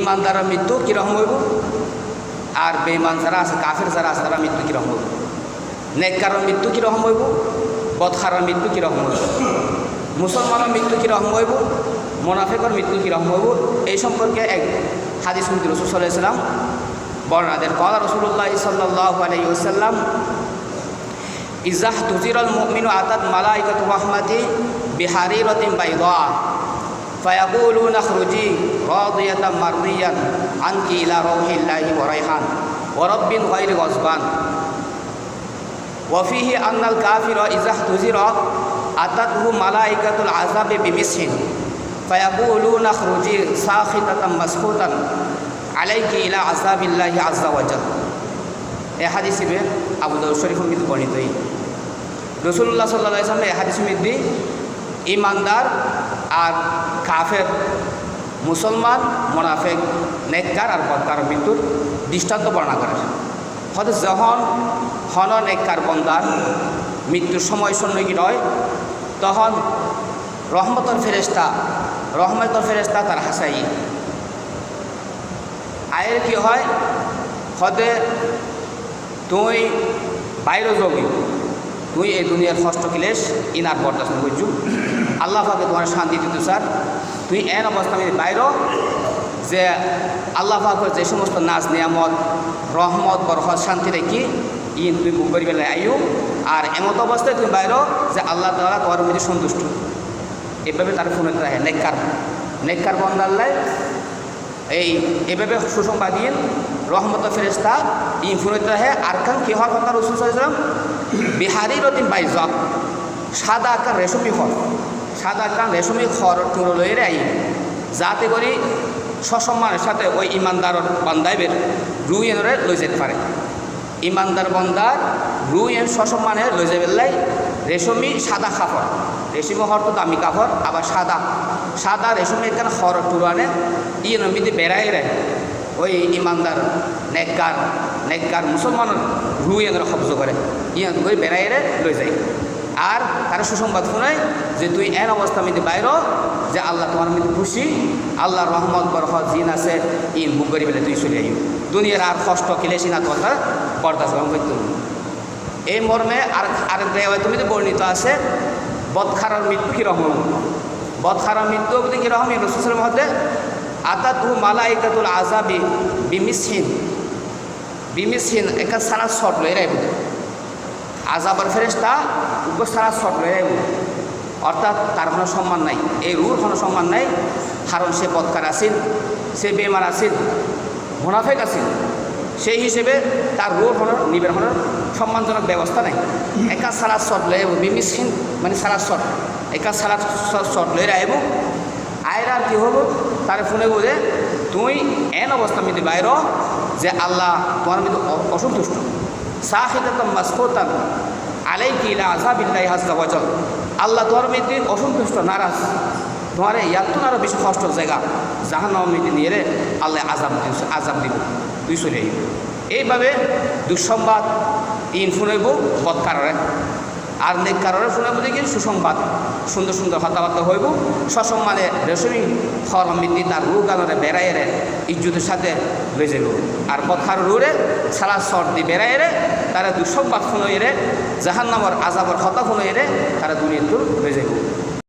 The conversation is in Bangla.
ইমানদারের মৃত্যু কীরকম হইব? আর বেঈমান যারা আছে, কাফের যারা আছে, তারা মৃত্যু কীরকম হইব? নেককারের মৃত্যু কীরকম হইব? বদখারের মৃত্যু কীরকম হইব? মুসলমানের মৃত্যু কীরকম হইব? মোনাফেকর মৃত্যু কীরকম হইব? এই সম্পর্কে এক হাদিস মুক্তি রসুল ইসলাম বর্ণাদের কলা রসুল্লাহ সাল্লাহ আলাইসাল্লাম ইজাহ তুজিরল মুমিনু আতাত মালাইকাত রহমাতি বিহারি রতিম বাইদা। فيقولون اخرجي راضية مرضيا عنك إلى روح الله وريحان ورب غير غضبان وفيه أن الكافر إذا احتزر أتته ملائكة العذاب بمسح فيقولون اخرجي ساخطة مسخوطا عليك إلى عذاب الله عز وجل এ হাদিসে আবু দাউদ শরীফের মধ্যে বর্ণিত এই রসুল্লাহ সাল্লাহ সাল্লাম এ হাদিসের মধ্যে ইমানদার আর কাফের, মুসলমান, মোনাফেক, নেককার আর বদকার মৃত্যুর দৃষ্টান্ত বর্ণনা করেন। হয়তো যখন হন নেককার বন্দার মৃত্যুর সময় সন্ন্যী নয় তখন রহমতর ফেরেস্তা রহমতর ফেরেস্তা তার হাসাই। আয়ের কি হয়? হদে তুই বাইরে জমি, তুই এই দুনিয়ার কষ্ট কিলেস ইনার বরদাস্ত করছু আল্লাহ পাকে তোমার শান্তি দিত স্যার তুই এন অবস্থা আমি বাইর যে আল্লাহ পাকের যে সমস্ত নাচ, নিয়ামত, রহমত বরহত শান্তি রেখি ইন তুই বুক করি বেলায় আইও আর এমত অবস্থায় তুমি বাইর যে আল্লাহ তালা তোমার মধ্যে সন্তুষ্ট। এভাবে তার ফোনে রাখে, নেককার। নেককার বন্দাল্লায় এই এভাবে সুসংবাদীন রহমত ফেরেস্তা ইন ফোনে রাখে। আর কান কি হওয়ার কথা রসুল সাল্লাম বিহারি রতিন বাই জব সাদা আকার রেশমি খর সাদা আকার রেশমি খর টুরো লয়ে আই যাতে করি সসম্মানের সাথে ওই ইমানদার বান্দাইবের রুই এনরে লই যেতে পারে। ইমানদার বন্দার রুই এন সসম্মানে লই যাবে রেশমি সাদা কাপড়। রেশমি হর তো দামি কাপড়, আবার সাদা। সাদা রেশমি এখানে হর টুরো আনে? ইয়ে নমিতে বেড়াই রে। ওই ইমানদার নেককার মুসলমানের রুই এনরা কবজ করে। ইয়ান করে বেড়াই রে, লই যায় আর তারা সুসংবাদ শোনায় যে তুই এন অবস্থা মিতে বাইর যে আল্লাহ তোমার মধ্যে খুশি। আল্লাহর রহমত বরফত জিন আছে, ইন বুক করি বেলে তুই চলে আইও। দুনিয়ার আর কষ্ট কিলেছি না, কথা বরদাস্ত করতে এই মর্মে আর আরেক তুমি বর্ণিত আছে, বদখারার মৃত্যু কীরকম বদখারার মৃত্যু অবধি কীরকম রসুলের মধ্যে আতাতু মালাইকাতুল আজাবি বিমিসহীন। বিমিসহীন একা সারা শট লই রাইব। আজাবার ফেরেস্তা উগ্র সারা শট রাইব অর্থাৎ তার কোনো সম্মান নাই। এই রুর কোনো সম্মান নাই। কারণ সে বদকার আসিল সে বেমার আসিল মোনাফেক আসিল সেই হিসেবে তার রুর হনোর নিবের হনোর সম্মানজনক ব্যবস্থা নাই। একা সারা শট আইব বিমিসহীন মানে সারা শট একা সারা শট লই রাইব আয়রার কি হব তার ফোনে বলে, তুই এন অবস্থা মিতে বাইর যে আল্লাহ তোমার মধ্যে অসন্তুষ্ট। সাহিদাতাম আলাই কিলা আজাবিল্লাহ হাজা বচল আল্লাহ তোমার অসন্তুষ্ট, নারাজ। তোমার ইয়াত আরও বেশি কষ্ট জায়গা। জাহান মধ্যে নিয়ে রে আল্লাহ আজাব আজাব দিব। তুই চলে এইভাবে দুঃসংবাদ ইন বৎকার বৎকারে আর নেক কারণে শুনে বুঝে গিয়ে সুসংবাদ, সুন্দর সুন্দর কথাবার্তা হইব। সসম্মানে রেশমি মিন্দি তার রু গানরে বেড়াই রে ইজ্জতের সাথে হয়ে যাব আর কথার রুরে সারা সর্দি বেড়াই রে তারা দুঃসংবাদ শুনে রে জাহান্নামর আজাবর কথা শুনে রে তারা দুনিয়া দূর হয়ে যাব